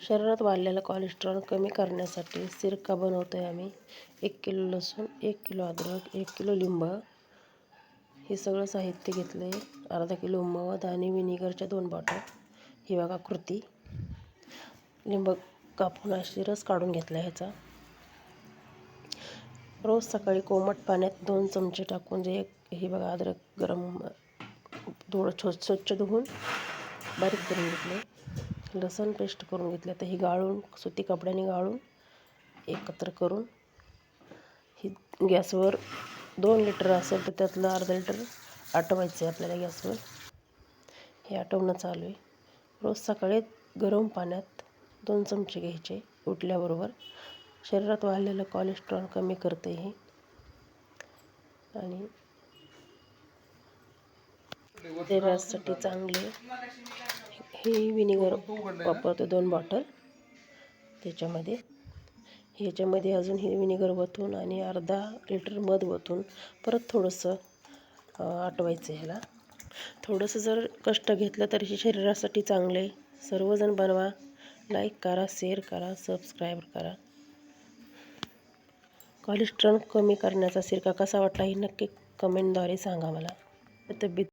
शरीरात वाढलेलं कोलेस्ट्रॉल कमी करण्यासाठी सिरका बनवतो आहे आम्ही. एक किलो लसूण एक किलो अद्रक एक किलो लिंब. हे सगळं साहित्य घेतलं आहे अर्धा किलो मध आणि विनिगरच्या दोन बॉटल. ही बघा कृती. लिंब कापून अशी रस काढून घेतला ह्याचा. रोज सकाळी कोमट पाण्यात दोन चमचे टाकून जे एक हे बघा अद्रक गरम थोडं छो स्वच्छ धुवून बारीक करून घेतले लसण पेस्ट करून घेतली. तर ही गाळून सुती कपड्याने गाळून एकत्र करून ही गॅसवर दोन लिटर असेल तर त्यातलं अर्धा लिटर आटवायचं आहे आपल्याला गॅसवर. हे आटवणं चालू आहे. रोज सकाळी गरम पाण्यात दोन चमचे घ्यायचे उठल्याबरोबर. शरीरात वाढलेलं कोलेस्ट्रॉल कमी करते हे. आणि शरीरासाठी चांगले हे विनेगर वापरतो दोन बॉटल. त्याच्यामध्ये ह्याच्यामध्ये अजून हे विनेगर वतून आणि अर्धा लिटर मध वतून परत थोडंसं आटवायचं ह्याला. थोडंसं जर कष्ट घेतलं तर हे शरीरासाठी चांगलं सर्वजण बनवा. लाईक करा शेअर करा सबस्क्राईब करा. कोलेस्ट्रॉल कमी करण्याचा सिरका कसा वाटला हे नक्की कमेंटद्वारे सांगा मला. तब्येत